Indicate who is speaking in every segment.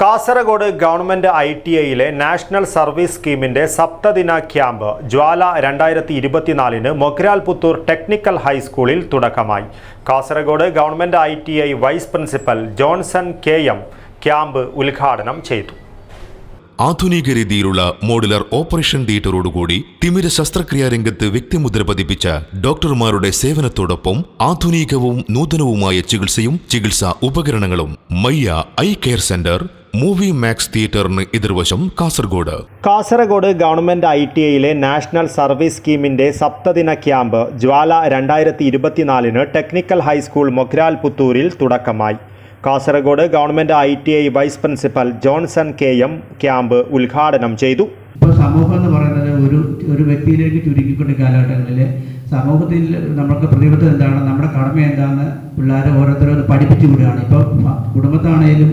Speaker 1: Kasaragod government I T ഐയിലെ national service സ്കീമിന്റെ സപ്തദിന ക്യാമ്പ് ജ്വാല രണ്ടായിരത്തി ഇരുപത്തിനാലിന് മൊഗ്രാൽ പുത്തൂർ ടെക്നിക്കൽ ഹൈസ്കൂളിൽ തുടക്കമായി. Kasaragod government I T I vice principal Johnson K M camp ഉദ്ഘാടനം ചെയ്തു.
Speaker 2: ആധുനിക രീതിയിലുള്ള മോഡുലർ ഓപ്പറേഷൻ തിയേറ്ററോടുകൂടി തിമിര ശസ്ത്രക്രിയാ രംഗത്ത് വ്യക്തിമുദ്ര പതിപ്പിച്ച ഡോക്ടർമാരുടെ സേവനത്തോടൊപ്പം ആധുനികവും നൂതനവുമായ ചികിത്സയും ചികിത്സാ ഉപകരണങ്ങളും Mayya eye care centre movie max തിയേറ്ററിന് എതിർവശം Kasaragod.
Speaker 1: Kasaragod government I T ഐയിലെ national service സ്കീമിന്റെ സപ്തദിന ക്യാമ്പ് ജ്വാല രണ്ടായിരത്തി ഇരുപത്തിനാലിന് ടെക്നിക്കൽ ഹൈസ്കൂൾ മൊഗ്രാൽ പുത്തൂരിൽ തുടക്കമായി. Kasaragod government I T I vice principal Johnson K M camp ഉദ്ഘാടനം ചെയ്തു.
Speaker 3: ഇപ്പോൾ സമൂഹം എന്ന് പറയുന്നത് ഒരു ഒരു വ്യക്തിയിലേക്ക് ചുരുക്കിക്കൊണ്ട് കാലഘട്ടങ്ങളിൽ സമൂഹത്തിൽ നമ്മൾക്ക് പ്രതിബദ്ധത എന്താണ് നമ്മുടെ കടമ എന്താണെന്ന് പിള്ളേരെ ഓരോരുത്തരും പഠിപ്പിച്ചു വിടുകയാണ്. ഇപ്പോൾ കുടുംബത്താണേലും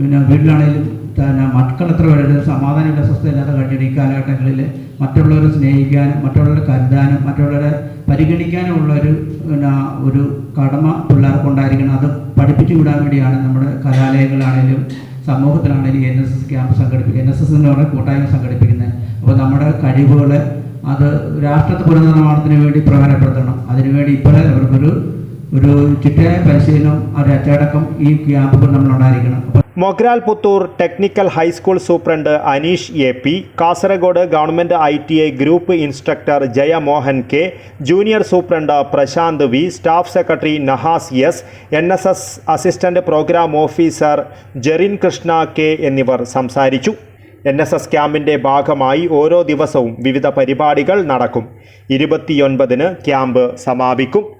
Speaker 3: പിന്നെ വീട്ടിലാണെങ്കിലും തന്നെ മക്കൾ എത്ര പേരുടെ സമാധാനമില്ല സ്വസ്ഥയില്ലാതെ കഴിഞ്ഞിട്ട് ഈ കാലഘട്ടങ്ങളിൽ മറ്റുള്ളവരെ സ്നേഹിക്കാനും മറ്റുള്ളവരെ കരുതാനും മറ്റുള്ളവരെ പരിഗണിക്കാനും ഉള്ള ഒരു പിന്നെ ഒരു കടമ പിള്ളേർക്കുണ്ടായിരിക്കണം. അത് പഠിപ്പിച്ചു വിടാൻ വേണ്ടിയാണ് നമ്മുടെ കലാലയങ്ങളാണെങ്കിലും സമൂഹത്തിലാണെങ്കിലും എൻ എസ് എസ് ക്യാമ്പ് സംഘടിപ്പിക്കുക എൻ എസ് എസ് എന്ന് പറഞ്ഞ കൂട്ടായ്മ സംഘടിപ്പിക്കുന്നത്. അപ്പോൾ നമ്മുടെ കഴിവുകൾ അത് രാഷ്ട്രത്തെ പുനർനിർമ്മാണത്തിന് വേണ്ടി പ്രയോജനപ്പെടുത്തണം. അതിനുവേണ്ടി ഇപ്പോഴേ അവർക്കൊരു ഒരു ചിട്ടയായ പരിശീലനം ഒരു അച്ചടക്കം ഈ ക്യാമ്പുകൾ നമ്മൾ ഉണ്ടായിരിക്കണം.
Speaker 1: Mogral Puthur technical high school superintendent Aneesh A P Kasaragod government I T I group instructor Jayamohan K junior superintendent Prashanth V staff secretary Nahas S N S S assistant programme officer Jerin Krishna K എന്നിവർ സംസാരിച്ചു. N S S ക്യാമ്പിന്റെ ഭാഗമായി ഓരോ ദിവസവും വിവിധ പരിപാടികൾ നടക്കും. ഇരുപത്തിയൊൻപതിന് ക്യാമ്പ് സമാപിക്കും.